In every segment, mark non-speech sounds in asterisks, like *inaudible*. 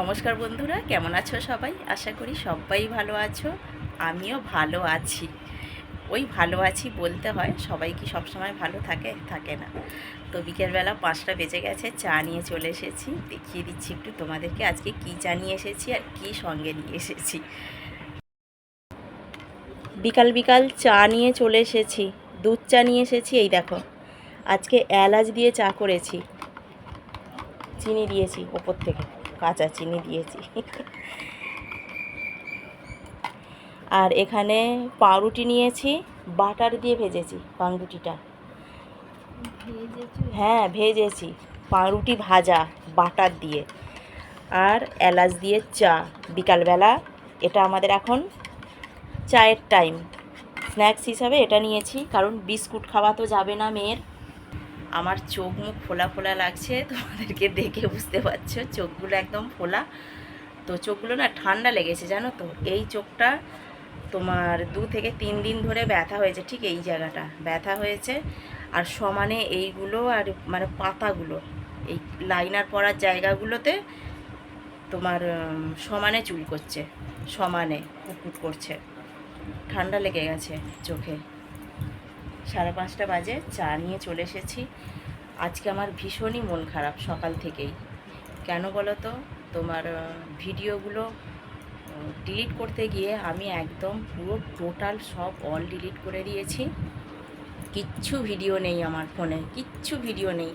নমস্কার বন্ধুরা, কেমন আছো সবাই? আশা করি সবাই ভালো আছো, আমিও ভালো আছি। ওই ভালো আছি বলতে হয়, সবাই কি সবসময় ভালো থাকে? থাকে না। তো বিকেলবেলা পাঁচটা বেজে গেছে, চা নিয়ে চলে এসেছি। দেখিয়ে দিচ্ছি একটু তোমাদেরকে আজকে কি চা নিয়ে এসেছি আর কি সঙ্গে নিয়ে এসেছি। বিকাল বিকাল চা নিয়ে চলে এসেছি, দুধ চা নিয়ে এসেছি, এই দেখো। আজকে এলাচ দিয়ে চা করেছি। চিনি দিয়েছি ওপর থেকে। কাঁচা চিনি দিয়েছি। আর এখানে পাউরুটি নিয়েছি, বাটার দিয়ে ভেজেছি পাউরুটিটা। হ্যাঁ ভেজেছি, পাউরুটি ভাজা, বাটার দিয়ে। আর এলাচ দিয়ে চা। বিকালবেলা এটা আমাদের এখন চায়ের টাইম স্ন্যাক্স হিসাবে এটা নিয়েছি, কারণ বিস্কুট খাওয়া তো যাবে না মেয়ের। আমার চোখ মুখ ফোলা ফোলা লাগছে, তোমাদেরকে দেখে বুঝতে পারছ, চোখগুলো একদম ফোলা। তো চোখগুলো না ঠান্ডা লেগেছে, জানো তো? এই চোখটা তোমার দু থেকে তিন দিন ধরে ব্যথা হয়েছে, ঠিক এই জায়গাটা। ব্যথা হয়েছে, আর সমানে এইগুলো আর মানে পাতাগুলো, এই লাইনার পড়ার জায়গাগুলোতে তোমার সমানে চুল করছে, সমানে কুটকুট করছে। ঠান্ডা লেগে গেছে চোখে। সাড়ে পাঁচটা বাজে, চা নিয়ে চলে এসেছি। আজকে আমার ভীষণই মন খারাপ সকাল থেকেই। কেন বলো তো তোমার ভিডিওগুলো ডিলিট করতে গিয়ে আমি একদম পুরো টোটাল সব অল ডিলিট করে দিয়েছি। কিচ্ছু ভিডিও নেই আমার ফোনে কিচ্ছু ভিডিও নেই।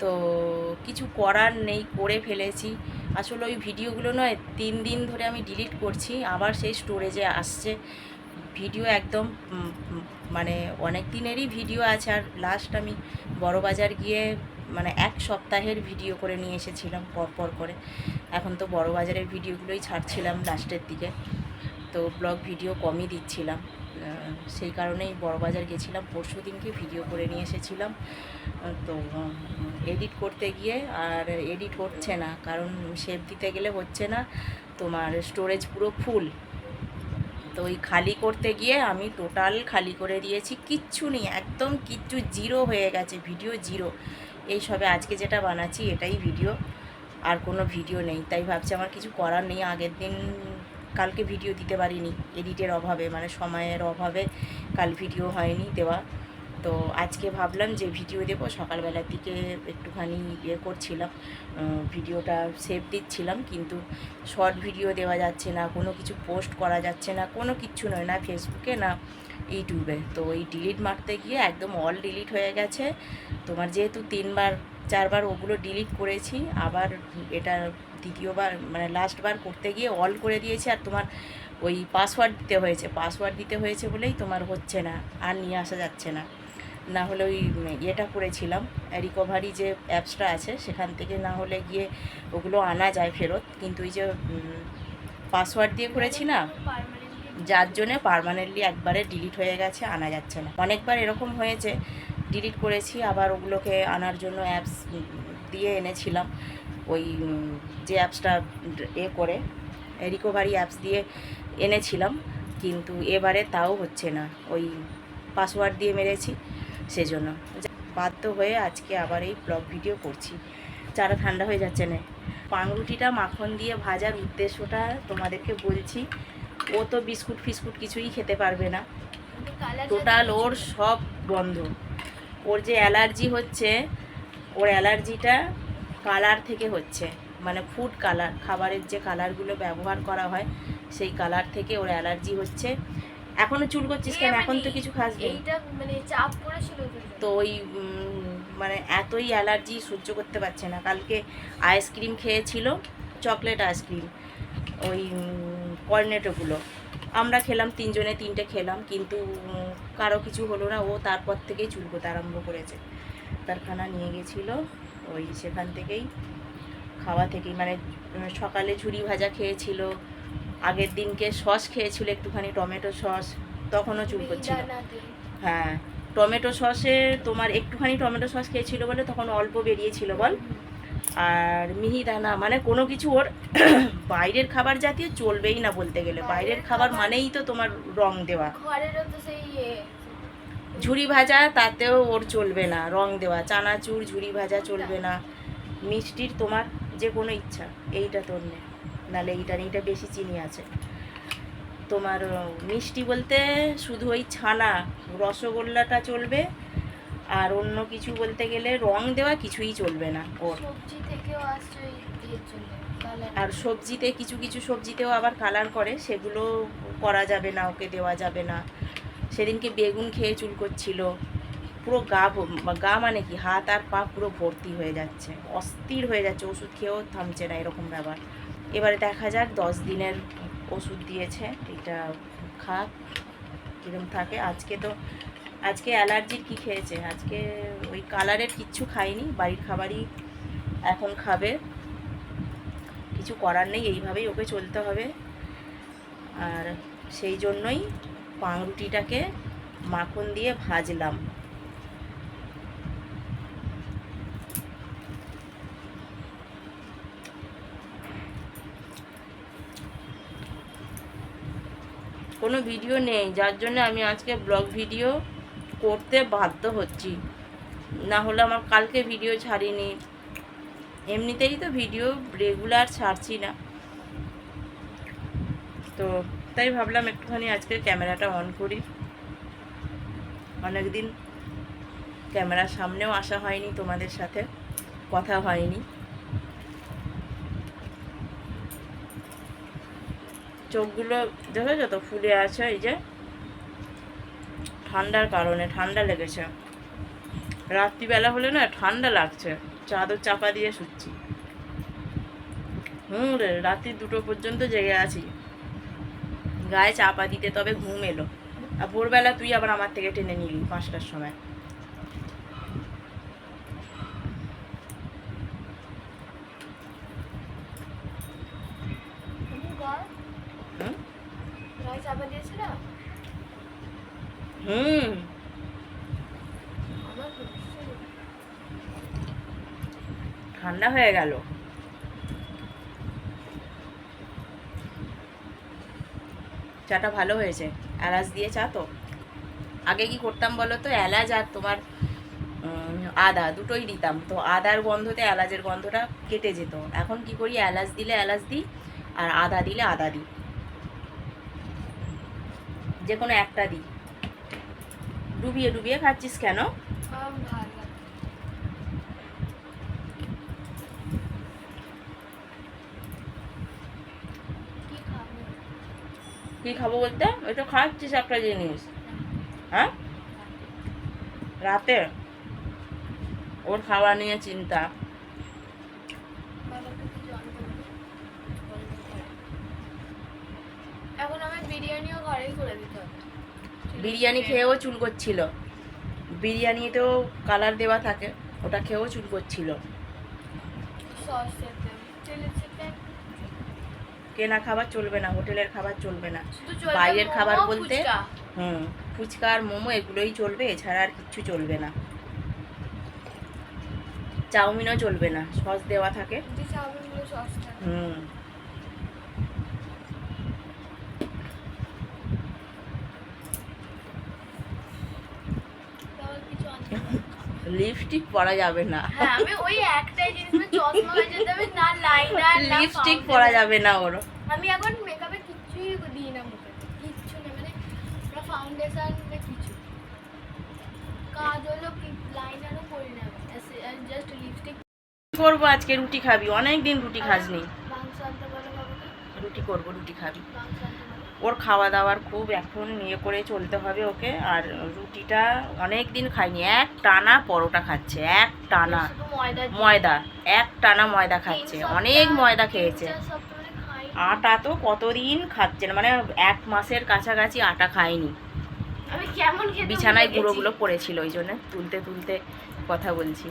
তো কিছু করার নেই, করে ফেলেছি। আসলে ওই ভিডিওগুলো নয়, তিন দিন ধরে আমি ডিলিট করছি, আবার সেই স্টোরেজে আসছে। ভিডিও একদম মানে অনেক দিনেরই ভিডিও আছে আর লাস্ট আমি বড়বাজার গিয়ে মানে এক সপ্তাহের ভিডিও করে নিয়ে এসেছিলাম পর পর করে। এখন তো বড়বাজারের ভিডিওগুলোই ছাড়ছিলাম লাস্টের দিকে। তো ব্লগ ভিডিও কমই দিচ্ছিলাম। সেই কারণেই বড়বাজার গেছিলাম। পরশু দিনকে ভিডিও করে নিয়ে এসেছিলাম। তো এডিট করতে গিয়ে আর এডিট হচ্ছে না। কারণ শেপ দিতে গেলে হচ্ছে না। তোমার স্টোরেজ পুরো ফুল তো ওই খালি করতে গিয়ে আমি টোটাল খালি করে দিয়েছি, কিচ্ছু নেই, একদম কিচ্ছু জিরো হয়ে গেছে ভিডিও জিরো এই সবে আজকে যেটা বানাচ্ছি, এটাই ভিডিও আর কোনো ভিডিও নেই, তাই ভাবছি আমার কিছু করার নেই, আগের দিন কালকে ভিডিও দিতে পারিনি এডিটের অভাবে মানে সময়ের অভাবে কাল ভিডিও হয়নি দেওয়া। তো আজকে ভাবলাম যে ভিডিও দেবো। সকালবেলার দিকে একটুখানি ইয়ে করছিলাম ভিডিওটা সেভ দিচ্ছিলাম কিন্তু শর্ট ভিডিও দেওয়া যাচ্ছে না, কোনো কিছু পোস্ট করা যাচ্ছে না, কোনো কিচ্ছু নয়, না ফেসবুকে না ইউটিউবে তো ওই ডিলিট মারতে গিয়ে একদম অল ডিলিট হয়ে গেছে। তোমার যেহেতু তিনবার, চারবার ওগুলো ডিলিট করেছি, আবার এটা দ্বিতীয়বার মানে লাস্টবার করতে গিয়ে অল করে দিয়েছি আর তোমার ওই পাসওয়ার্ড দিতে হয়েছে। পাসওয়ার্ড দিতে হয়েছে বলেই তোমার হচ্ছে না, আর নিয়ে আসা যাচ্ছে না। না হলে ওই ইয়েটা করেছিলাম রিকভারি যে অ্যাপসটা আছে, সেখান থেকে না হলে গিয়ে ওগুলো আনা যায় ফেরত। কিন্তু ওই যে পাসওয়ার্ড দিয়ে করেছি না, যার জন্যে পারমানেন্টলি একবারে ডিলিট হয়ে গেছে, আনা যাচ্ছে না। অনেকবার এরকম হয়েছে ডিলিট করেছি, আবার ওগুলোকে আনার জন্য অ্যাপস দিয়ে এনেছিলাম। ওই যে অ্যাপসটা এ করে রিকভারি অ্যাপস দিয়ে এনেছিলাম, কিন্তু এবারে তাও হচ্ছে না। ওই পাসওয়ার্ড দিয়ে মেরেছি। সেজন্য। বাধ্য হয়ে আজকে আবার এই ব্লগ ভিডিও করছি। চারা ঠান্ডা হয়ে যাচ্ছে না। পাউরুটিটা মাখন দিয়ে ভাজার উদ্দেশ্যটা তোমাদেরকে বলছি। ও তো বিস্কুট ফিস্কুট কিছুই খেতে পারবে না। টোটাল ওর সব বন্ধ। ওর যে অ্যালার্জি হচ্ছে, ওর অ্যালার্জিটা কালার থেকে হচ্ছে। মানে ফুড কালার, খাবারের যে কালারগুলো ব্যবহার করা হয়, সেই কালার থেকে ওর অ্যালার্জি হচ্ছে। এখনও চুল করছিস কেন? এখন তো কিছু খাস মানে তো। ওই মানে এতই অ্যালার্জি সহ্য করতে পারছে না। কালকে আইসক্রিম খেয়েছিল চকলেট আইসক্রিম ওই কর্নেটোগুলো আমরা খেলাম তিনজনে তিনটে খেলাম কিন্তু কারও কিছু হলো না। ও তারপর থেকেই চুল করতে আরম্ভ করেছে। তার খানা নিয়ে গেছিল ওই সেখান থেকেই খাওয়া থেকেই মানে সকালে ঝুড়ি ভাজা খেয়েছিল আগের দিনকে সস খেয়েছিল একটুখানি টমেটো সস তখনও চুল করছিল। হ্যাঁ টমেটো সসে তোমার একটুখানি টমেটো সস খেয়েছিল বলে তখন অল্প বেরিয়েছিল বল। আর মিহিদানা মানে কোনো কিছু ওর *clears throat* বাইরের খাবার জাতীয় চলবেই না বলতে গেলে। বাইরের খাবার মানেই তো তোমার রং দেওয়া। ইয়ে, ঝুরি ভাজা তাতেও ওর চলবে না রং দেওয়া। চানাচুর ঝুরি ভাজা চলবে না। মিষ্টির তোমার যে কোনো ইচ্ছা এইটা তোর নে নাহলে এইটা এইটা বেশি চিনি আছে। তোমার মিষ্টি বলতে শুধু ওই ছানা রসগোল্লাটা চলবে আর অন্য কিছু বলতে গেলে রং দেওয়া কিছুই চলবে না ওর। সবজি থেকেও আসছে আর সবজিতে কিছু কিছু সবজিতেও আবার কালার করে সেগুলো করা যাবে না ওকে দেওয়া যাবে না। সেদিনকে বেগুন খেয়ে চুল করছিল পুরো গা গা মানে কি হাত আর পা পুরো ভর্তি হয়ে যাচ্ছে অস্থির হয়ে যাচ্ছে ওষুধ খেয়েও থামছে না এরকম ব্যাপার। এবারে দেখা যাক, দশ দিনের ওষুধ দিয়েছে, এটা খাক কীরকম থাকে। আজকে তো, আজকে অ্যালার্জির কি খেয়েছে? আজকে ওই কালারের কিচ্ছু খায়নি বাড়ির খাবারই এখন খাবে। কিছু করার নেই, এইভাবেই ওকে চলতে হবে। আর সেই জন্যই পাউরুটিটাকে মাখন দিয়ে ভাজলাম। কোনো ভিডিও নেই, যার জন্য আমি আজকে ব্লগ ভিডিও করতে বাধ্য হচ্ছি। না হলে আমার কালকে ভিডিও ছাড়িনি। এমনিতেই তো ভিডিও রেগুলার ছাড়ছি না। তো তাই ভাবলাম একটুখানি আজকে ক্যামেরাটা অন করি। অনেকদিন ক্যামেরার সামনেও আসা হয়নি, তোমাদের সাথে কথা হয়নি। চোখগুলো দেখেছ তো? ফুলে আছে, এই যে। ঠান্ডার কারণে, ঠান্ডা লেগেছে। রাত্রিবেলা হলে না ঠান্ডা লাগছে। চাদর চাপা দিয়ে শুচ্ছি। হুম রে, রাত্রি দুটো পর্যন্ত জেগে আছি। গায়ে চাপা দিতে তবে ঘুম এলো। আর ভোরবেলা তুই আবার আমার থেকে টেনে নিলি পাঁচটার সময় গায়ে হুম গায়ে চাপা দিয়েছে না হুম আমার ভীষণ ঠান্ডা হয়ে গেল। চাটা ভালো হয়েছে। এলাচ দিয়ে চা তো? আগে কি করতাম বলো তো? এলাচ আর তোমার আদা দুটোই দিতাম। তো আদার গন্ধতে এলাচের গন্ধটা কেটে যেত। এখন কি করি? এলাচ দিলে এলাচ দিই আর আদা দিলে আদা দিই। যে কোনো একটা দিই। ডুবিয়ে ডুবিয়ে খাচ্ছিস কেন আমার ভালো লাগে কি খাব কি খাব বলতে? ওই তো খাচ্ছিস একটা জিনিস হ্যাঁ? রাতে? ওর খাওয়া নিয়ে চিন্তা? এখন আমি বিরিয়ানিও ঘরেই করে দিতে হবে। বিরিয়ানি খেয়েও চুল করছিল। বিরিয়ানিতেও কালার দেওয়া থাকে ওটা খেয়েও চুল করছিল। সস কেনা খাবার চলবে না হোটেলের খাবার চলবে না। বাইরের খাবার বলতে? হুম ফুচকা আর মোমো এগুলোই চলবে এছাড়া আর কিচ্ছু চলবে না। চাউমিনও চলবে না সস দেওয়া থাকে। হুম। আনতে হবে। লিপস্টিক পরা যাবে না। হ্যাঁ আমি ওই একটাই জিনিস মানে চশমা যেতে হবে না লাইনার না লিপস্টিক পরা যাবে না ওর আমি এখন মেকআপে কিচ্ছুই দিই না মুখে কিচ্ছু নেই মানে না ফাউন্ডেশন না কিছু। কাজলও কি লাইনারও করি না জাস্ট লিপস্টিক করব আজকে? রুটি খাবি। অনেক দিন রুটি খাসনি। রুটি করব রুটি খাবি। ওর খাওয়া দাওয়ার খুব এখন ইয়ে করে চলতে হবে ওকে। আর রুটিটা অনেক দিন খাইনি এক টানা পরোটা খাচ্ছে এক টানা। ময়দা এক টানা ময়দা খাচ্ছে অনেক ময়দা খেয়েছে। আটা তো কতদিন খাচ্ছে না মানে এক মাসের কাছাকাছি আটা খায়নি বিছানায়। গুঁড়োগুলো পড়েছিল ওই জন্য তুলতে তুলতে কথা বলছি।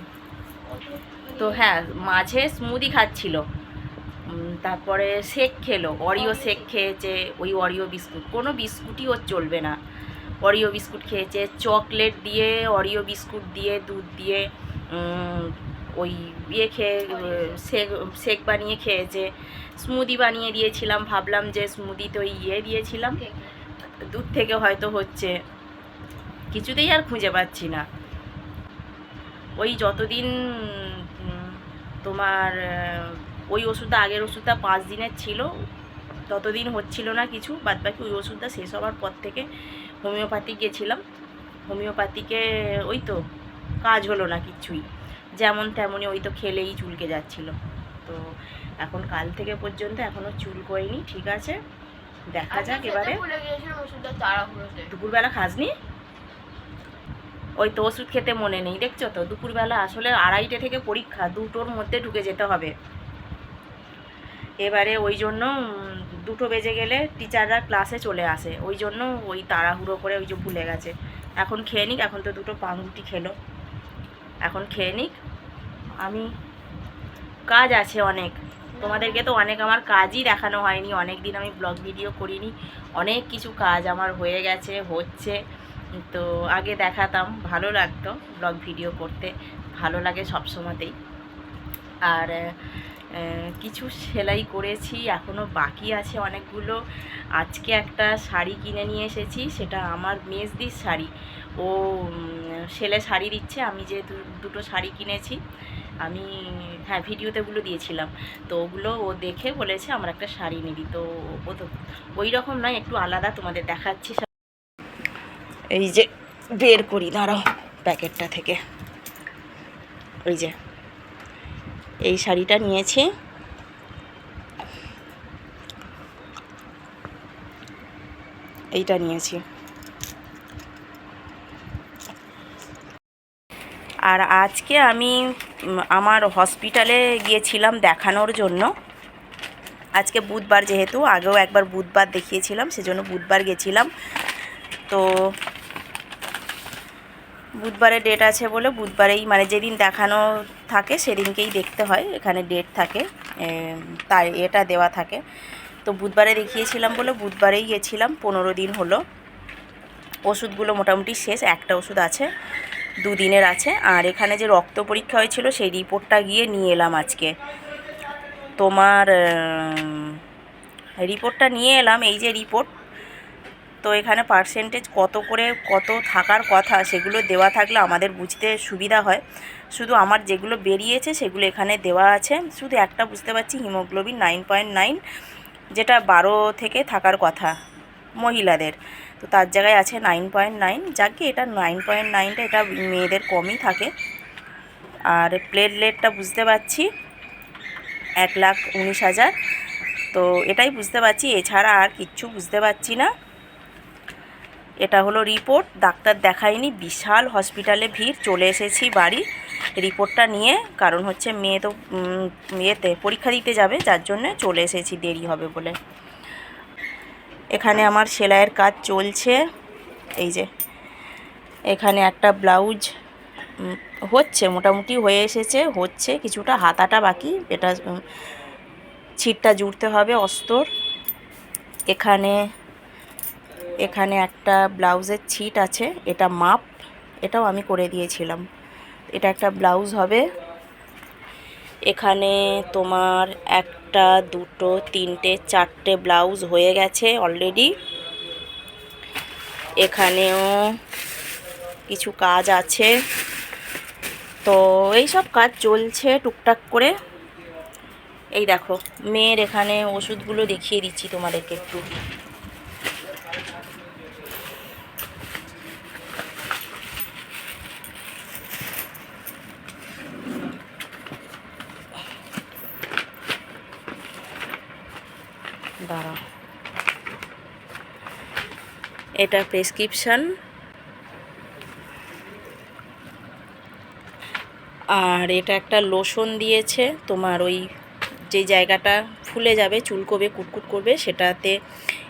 তো হ্যাঁ মাঝে স্মুদি খাচ্ছিল। তারপরে শেক খেলো। অরিও শেক খেয়েছে ওই অরিও বিস্কুট। কোনো বিস্কুটই ওর চলবে না। অরিও বিস্কুট খেয়েছে চকলেট দিয়ে অরিও বিস্কুট দিয়ে দুধ দিয়ে ওই ইয়ে খেয়ে শেক শেক বানিয়ে খেয়েছে। স্মুদি বানিয়ে দিয়েছিলাম ভাবলাম যে স্মুদিতে ওই ইয়ে দিয়েছিলাম? দুধ থেকে। হয়তো হচ্ছে। কিছুতেই আর খুঁজে পাচ্ছি না। ওই যতদিন তোমার ওই ওষুধটা আগের ওষুধটা পাঁচ দিনের ছিল ততদিন হচ্ছিল না কিছু বাদ বাকি ওই ওষুধটা শেষ হওয়ার পর থেকে হোমিওপ্যাথি গেছিলাম। হোমিওপ্যাথিকে ওই তো কাজ হলো না কিচ্ছুই যেমন তেমনই ওই তো খেলেই চুলকে যাচ্ছিল। তো এখন কাল থেকে পর্যন্ত এখনও চুল করিনি ঠিক আছে? দেখা যাক এবারে। দুপুরবেলা খাসনি? ওই তো ওষুধ খেতে মনে নেই দেখছ তো? দুপুরবেলা আসলে আড়াইটে থেকে পরীক্ষা দুটোর মধ্যে ঢুকে যেতে হবে। এবারে ওই জন্য দুটো বেজে গেলে টিচাররা ক্লাসে চলে আসে। ওই জন্য ওই তাড়াহুড়ো করে ওই যে ভুলে গেছে। এখন খেয়ে নিক, এখন তো দুটো পাউরুটি খেলো। এখন খেয়ে নিক। আমি, কাজ আছে অনেক। তোমাদেরকে তো অনেক আমার কাজই দেখানো হয়নি। অনেক দিন আমি ব্লগ ভিডিও করিনি। অনেক কিছু কাজ আমার হয়ে গেছে, হচ্ছে। তো আগে দেখাতাম, ভালো লাগতো ব্লগ ভিডিও করতে। ভালো লাগে সব সময়তেই আর কিছু সেলাই করেছি এখনও বাকি আছে অনেকগুলো। আজকে একটা শাড়ি কিনে নিয়ে এসেছি, সেটা আমার মেজদির শাড়ি। ও সেলে শাড়ি দিচ্ছে, আমি যে দুটো শাড়ি কিনেছি, আমি হ্যাঁ ভিডিওতে ওগুলো দিয়েছিলাম। তো ওগুলো ও দেখে বলেছে, আমার একটা শাড়ি নিবি। তো ও তো, ওই রকম নয়, একটু আলাদা তোমাদের দেখাচ্ছি এই যে, বের করি, দাঁড়াও, প্যাকেটটা থেকে। ওই যে এই শাড়িটা নিয়েছি। এইটা নিয়েছি। আর আজকে আমি আমার হসপিটালে গিয়েছিলাম দেখানোর জন্য। আজকে বুধবার যেহেতু, আগেও একবার বুধবার দেখিয়েছিলাম, সেজন্য বুধবার গেছিলাম। তো বুধবারে ডেট আছে বলে বুধবারেই মানে যেদিন দেখানো থাকে, সেদিনকেই দেখতে হয়, এখানে ডেট থাকে তাই এটা দেওয়া থাকে। তো বুধবারে দেখিয়েছিলাম বলে বুধবারেই গেছিলাম, পনেরো দিন হলো। ওষুধগুলো মোটামুটি শেষ, একটা ওষুধ আছে, দুদিনের আছে। আর এখানে যে রক্ত পরীক্ষা হয়েছিল, সেই রিপোর্টটা গিয়ে নিয়ে এলাম আজকে। তোমার রিপোর্টটা নিয়ে এলাম, এই যে রিপোর্ট, তো এখানে পার্সেন্টেজ কত করে, কত থাকার কথা, সেগুলো দেওয়া থাকলে আমাদের বুঝতে সুবিধা হয়। শুধু আমার যেগুলো বেরিয়েছে সেগুলো এখানে দেওয়া আছে। শুধু একটা বুঝতে পারছি হিমোগ্লোবিন নাইন পয়েন্ট নাইন, যেটা বারো থেকে থাকার কথা মহিলাদের। তো তার জায়গায় আছে নাইন পয়েন্ট নাইন। যাকে এটা নাইন পয়েন্ট নাইনটা, এটা মেয়েদের কমই থাকে। আর প্লেটলেটটা বুঝতে পারছি এক লাখ উনিশ হাজার। তো এটাই বুঝতে পারছি, এছাড়া আর কিচ্ছু বুঝতে পারছি না। এটা হলো রিপোর্ট, ডাক্তার দেখাইনি বিশাল হসপিটালে ভিড়, চলে এসেছি বাড়ি। রিপোর্টটা নিয়ে, কারণ হচ্ছে মেয়ে তো ইয়েতে পরীক্ষা দিতে যাবে, যার জন্য চলে এসেছি, দেরি হবে বলে। এখানে আমার সেলাইয়ের কাজ চলছে। এই যে, এখানে একটা ব্লাউজ হচ্ছে, মোটামুটি হয়ে এসেছে, হচ্ছে, কিছুটা হাতাটা বাকি, এটা ছিটটা জুড়তে হবে অস্তর। এখানে এখানে একটা ব্লাউজের ছিট আছে, এটা মাপ, এটাও আমি করে দিয়েছিলাম। এটা একটা ব্লাউজ হবে। এখানে তোমার একটা, দুটো, তিনটে, চারটে ব্লাউজ হয়ে গেছে অলরেডি এখানেও কিছু কাজ আছে। তো এই সব কাজ চলছে টুকটাক করে। এই দেখো, মেয়ের এখানে ওষুধগুলো দেখিয়ে দিচ্ছি তোমাদেরকে একটু। দাঁড়াও এটা প্রেসক্রিপশন আর এটা একটা লোশন দিয়েছে। তোমার ওই যে জায়গাটা ফুলে যাবে চুলকোবে কুটকুট করবে, সেটাতে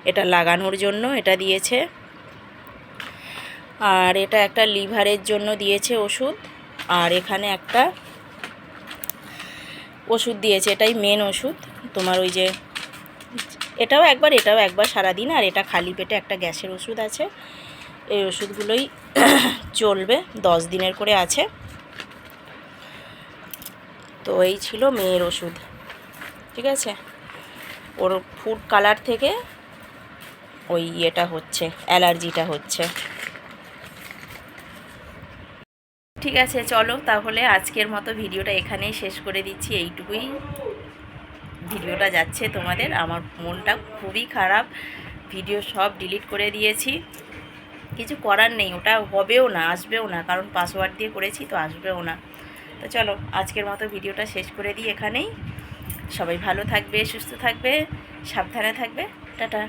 এটা লাগানোর জন্য এটা দিয়েছে। আর এটা একটা লিভারের জন্য দিয়েছে ওষুধ। আর এখানে একটা ওষুধ দিয়েছে, এটাই মেন ওষুধ। তোমার ওই যে এটাও একবার এটাও একবার সারাদিন, আর এটা খালি পেটে একটা গ্যাসের ওষুধ আছে। এই ওষুধগুলোই *clears throat* চলবে, দশ দিনের করে আছে। তো এই ছিল মেয়ের ওষুধ, ঠিক আছে? ওর ফুড কালার থেকে ওই ইয়েটা হচ্ছে, অ্যালার্জিটা হচ্ছে। ঠিক আছে, চলো তাহলে আজকের মতো ভিডিওটা এখানেই শেষ করে দিচ্ছি, এইটুকুই। ভিডিওটা যাচ্ছে তোমাদের। আমার মনটা খুবই খারাপ। ভিডিও সব ডিলিট করে দিয়েছি। কিছু করার নেই, ওটা হবেও না, আসবেও না, কারণ পাসওয়ার্ড দিয়ে করেছি তো আসবেও না। তো চলো, আজকের মতো ভিডিওটা শেষ করে দিই এখানেই। সবাই ভালো থাকবে, সুস্থ থাকবে, সাবধানে থাকবে। টাটা।